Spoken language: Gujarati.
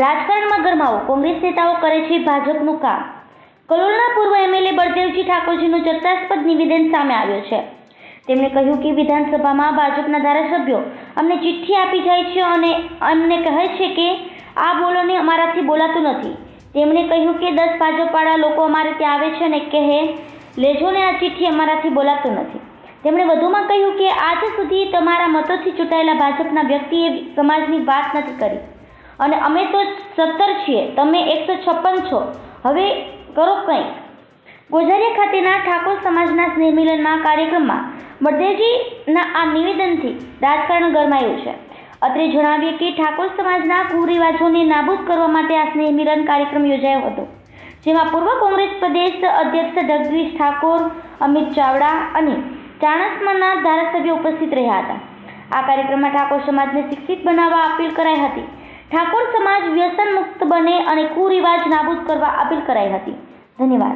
રાજકારણમાં ગરમાવો. કોંગ્રેસ નેતાઓ કરે છે ભાજપનું કામ. કલોલના પૂર્વ એમએલએ બળદેવજી ઠાકોરજીનું ચર્ચાસ્પદ નિવેદન સામે આવ્યું છે. તેમણે કહ્યું કે વિધાનસભામાં ભાજપના ધારાસભ્યો અમને ચિઠ્ઠી આપી જાય છે અને અમને કહે છે કે આ બોલોને અમારાથી બોલાતું નથી. તેમણે કહ્યું કે દસ ભાજપવાળા લોકો અમારે ત્યાં આવે છે અને કહે, લેજો ને આ ચિઠ્ઠી, અમારાથી બોલાતું નથી. તેમણે વધુમાં કહ્યું કે આજ સુધી તમારા મતોથી ચૂંટાયેલા ભાજપના વ્યક્તિએ સમાજની વાત નથી કરી. અને અમે તો સત્તર છીએ, તમે એકસો છપ્પન છો. હવે કરો કંઈક. ગોઝારિયા ખાતેના ઠાકોર સમાજના સ્નેહ મિલનમાં કાર્યક્રમમાં બળદેવજીના આ નિવેદનથી રાજકારણ ગરમાયું છે. અત્રે જણાવીએ કે ઠાકોર સમાજના કુરિવાજોને નાબૂદ કરવા માટે આ સ્નેહ મિલન કાર્યક્રમ યોજાયો હતો, જેમાં પૂર્વ કોંગ્રેસ પ્રદેશ અધ્યક્ષ જગદીશ ઠાકોર, અમિત ચાવડા અને ચાણસ્માના ધારાસભ્યો ઉપસ્થિત રહ્યા હતા. આ કાર્યક્રમમાં ઠાકોર સમાજને શિક્ષિત બનાવવા અપીલ કરાઈ હતી. ઠાકોર સમાજ વ્યસન મુક્ત બને અને કુરિવાજ નાબૂદ કરવા અપીલ કરાઈ હતી. ધન્યવાદ.